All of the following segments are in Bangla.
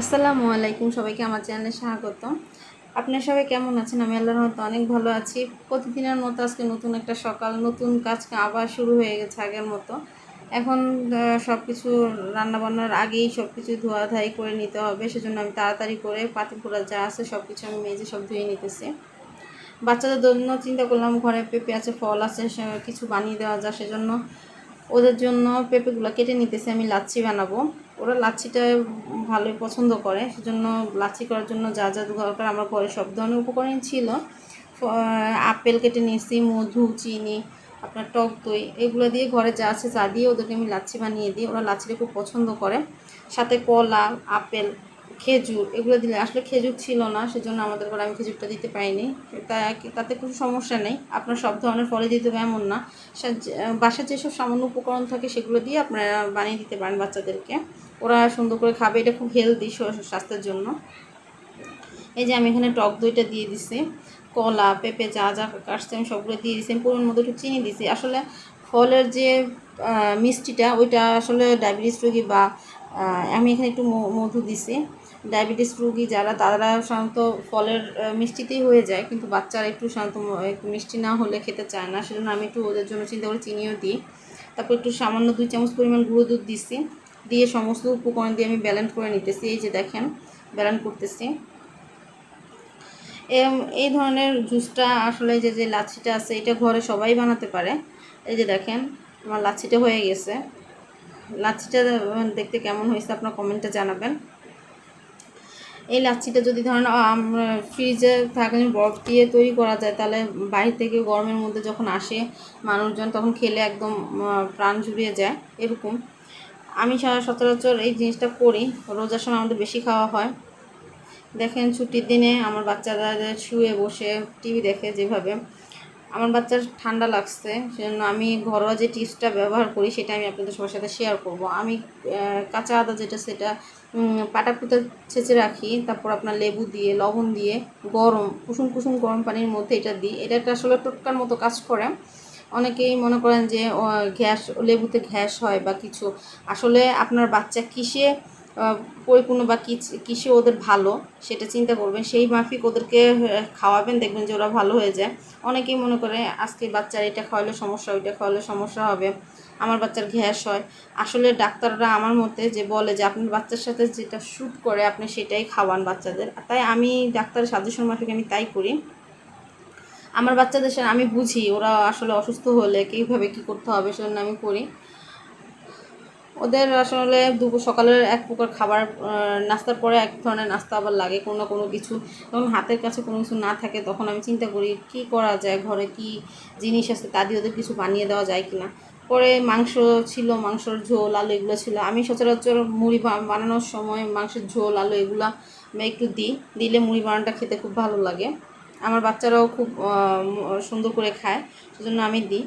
আসসালামু আলাইকুম সবাইকে আমার চ্যানেলে স্বাগত আপনার সবাই কেমন আছেন? আমি আল্লাহর মতো অনেক ভালো আছি। প্রতিদিনের মতো আজকে নতুন একটা সকাল, নতুন কাজ আবার শুরু হয়ে গেছে আগের মতো। এখন সব কিছু রান্নাবান্নার আগেই সব কিছু ধোয়াধাই করে নিতে হবে। সেজন্য আমি তাড়াতাড়ি করে পাতিপুরা যা আছে সব কিছু আমি মেজে সব ধুয়ে নিতেছি। বাচ্চাদের জন্য চিন্তা করলাম ঘরে পেঁপে আছে ফল আছে কিছু বানিয়ে দেওয়া যায় সেজন্য ওদের জন্য পেঁপেগুলো কেটে নিতেছি, আমি লাচ্ছি বানাবো। ওরা লাচ্ছিটা ভালোই পছন্দ করে, সেজন্য লাচ্ছি করার জন্য যা যা দরকার আমার ঘরে সব ধরনের উপকরণ ছিল। আপেল কেটে নিয়েছি, মধু, চিনি, আপনার টক দই, এগুলো দিয়ে ঘরে যা আছে যা দিয়ে ওদেরকে আমি লাচ্ছি বানিয়ে দিই। ওরা লাচ্ছিটা খুব পছন্দ করে। সাথে কলা, আপেল খেজুর, এগুলো দিলে আসলে খেজুর ছিল না, সেজন্য আমাদের ঘরে আমি খেজুরটা দিতে পারিনি। তা তাতে কোনো সমস্যা নেই। আপনার সব ধরনের ফলে দিতে হবে এমন না। বাসার যেসব সামান্য উপকরণ থাকে সেগুলো দিয়ে আপনারা বানিয়ে দিতে পারেন বাচ্চাদেরকে। ওরা সুন্দর করে খাবে, এটা খুব হেলদি স্বাস্থ্যের জন্য। এই যে আমি এখানে টক দইটা দিয়ে দিছি। কলা, পেঁপে, যা যা কাটছে আমি সবগুলো দিয়ে দিছি। আমি পরিমাণ মতো একটু চিনি দিছি। আসলে ফলের যে মিষ্টিটা, ওইটা আসলে ডায়াবেটিস রোগী বা আমি এখানে একটু মধু দিছি। ডায়াবেটিস রোগী যারা, তারা সাধারণত ফলের মিষ্টিতেই হয়ে যায়, কিন্তু বাচ্চারা একটু সাধারণত একটু মিষ্টি না হলে খেতে চায় না। সেজন্য আমি একটু ওদের জন্য চিন্তা করে চিনিও দিই। তারপর একটু সামান্য দুই চামচ পরিমাণ গুঁড়ো দুধ দিছি। দিয়ে সমস্ত উপকরণ দিয়ে আমি ব্যালেন্স করে নিতেছি। এই যে দেখেন ব্যালেন্স করতেছি। এই ধরনের জুসটা আসলে যে যে লাচ্ছিটা আছে, এটা ঘরে সবাই বানাতে পারে। এই যে দেখেন, আমার লাচ্ছিটা হয়ে গেছে। লাচ্ছিটা দেখতে কেমন হয়েছে আপনার কমেন্টে জানাবেন। এই লাচ্ছিটা যদি ধরেন আমরা ফ্রিজে থাকার বরফ দিয়ে তৈরি করা যায়, তাহলে বাইরে থেকে গরমের মধ্যে যখন আসে মানুষজন, তখন খেলে একদম প্রাণ জুড়িয়ে যায়, এরকম। আমি সা- সচরাচর এই জিনিসটা করি, রোজার সময় আমাদের বেশি খাওয়া হয়। দেখেন ছুটির দিনে আমার বাচ্চারা শুয়ে বসে টিভি দেখে যেভাবে। আমার বাচ্চার ঠান্ডা লাগছে, সেজন্য আমি ঘরোয়া যে টিপসটা ব্যবহার করি সেটা আমি আপনাদের সবার সাথে শেয়ার করব। আমি কাঁচা আদা যেটা সেটা পাটা পুতা ছেঁচে রাখি, তারপর আপনার লেবু দিয়ে, লবণ দিয়ে, গরম, কুসুম কুসুম গরম পানির মধ্যে এটা দিই। এটা একটা আসলে টোটকার মতো কাজ করে। অনেকেই মনে করেন যে গ্যাস, লেবুতে গ্যাস হয় বা কিছু। আসলে আপনার বাচ্চা কিসে পরিপূর্ণ বা কিস- ওদের ভালো সেটা চিন্তা করবেন। সেই মাফিক ওদেরকে খাওয়াবেন, দেখবেন যে ওরা ভালো হয়ে যায়। অনেকেই মনে করে, আজকে বাচ্চার এটা খাওয়ালে সমস্যা, ওইটা খাওয়ালে সমস্যা হবে, আমার বাচ্চার গ্যাস হয়। আসলে ডাক্তাররা আমার মতে যে বলে যে আপনার বাচ্চার সাথে যেটা শ্যুট করে, আপনি সেটাই খাওয়ান বাচ্চাদের। তাই আমি ডাক্তারের সাজেশন মাফিক আমি তাই করি। আমার বাচ্চাদের আমি বুঝি, ওরা আসলে অসুস্থ হলে কীভাবে কী করতে হবে সেজন্য আমি করি। ওদের আসলে দুপুর সকালের এক প্রকার খাবার নাস্তার পরে এক ধরনের নাস্তা আবার লাগে কোনো না কোনো কিছু। যখন হাতের কাছে কোনো কিছু না থাকে তখন আমি চিন্তা করি, কি করা যায়? ঘরে কি জিনিস আছে তা দিয়ে ওদের কিছু বানিয়ে দেওয়া যায় কি না পরে মাংস ছিল, মাংসর ঝোল, আলু এগুলো ছিল। আমি সচরাচর মুড়ি বানানোর সময় মাংসের ঝোল, আলু এগুলো আমি একটু দিই। দিলে মুড়ি বানানোটা খেতে খুব ভালো লাগে। আমার বাচ্চারাও খুব সুন্দর করে খায়, সেজন্য আমি দিই।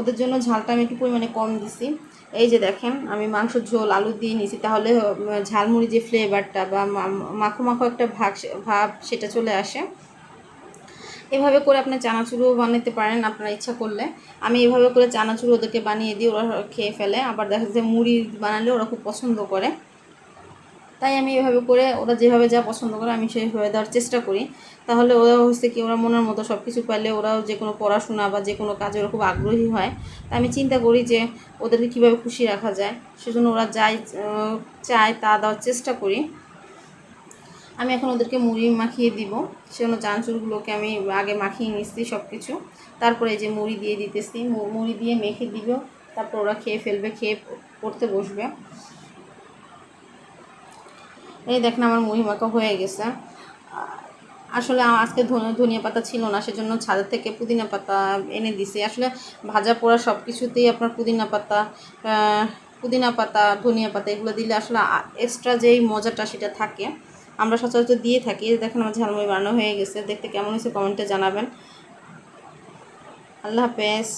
ওদের জন্য ঝালটা আমি একটু পরিমাণে কম দিছি। এই যে দেখেন, আমি মাংসের ঝোল, আলু দিয়ে নিছি। তাহলে ঝালমুড়ি যে ফ্লেভারটা বা মাখো মাখো একটা ভাগ ভাব সেটা চলে আসে। এভাবে করে আপনি চানাচুরও বানাতে পারেন আপনার ইচ্ছা করলে। আমি এভাবে করে চানাচুর ওদেরকে বানিয়ে দিই, ওরা খেয়ে ফেলে। আবার দেখা যাচ্ছে মুড়ি বানালে ওরা খুব পছন্দ করে। তাই আমি এভাবে করে ওরা যেভাবে যা পছন্দ করে আমি সেইভাবে দেওয়ার চেষ্টা করি। তাহলে ওরা হচ্ছে কি, ওরা মনের মতো সব কিছু পাইলে ওরাও যে কোনো পড়াশোনা বা যে কোনো কাজে ওরা খুব আগ্রহী হয়। তা আমি চিন্তা করি যে ওদেরকে কীভাবে খুশি রাখা যায়, সেজন্য ওরা যাই চায় তা দেওয়ার চেষ্টা করি। আমি এখন ওদেরকে মুড়ি মাখিয়ে দিব, সেজন্য চানাচুরগুলোকে আমি আগে মাখিয়ে নিচ্ছি সব কিছু তারপরে এই যে মুড়ি দিয়ে দিতেছি মুড়ি দিয়ে মেখে দিব, তারপর ওরা খেয়ে ফেলবে, খেয়ে পড়তে বসবে। এই দেখেন আমার মুড়ি মাখা হয়ে গেছে। আসলে আজকে ধনিয়া পাতা ছিল না, সেজন্য ছাদের থেকে পুদিনা পাতা এনে দিছি। আসলে ভাজা পোড়া সব কিছুতেই আপনার পুদিনা পাতা পুদিনা পাতা, ধনিয়া পাতা, এগুলো দিলে আসলে এক্সট্রা যেই মজাটা সেটা থাকে। আমরা সচরাচর দিয়ে থাকি। দেখেন আমার ঝালমুড়ি বানানো হয়ে গেছে। দেখতে কেমন হয়েছে কমেন্টে জানাবেন। আল্লাহ হাফেজ।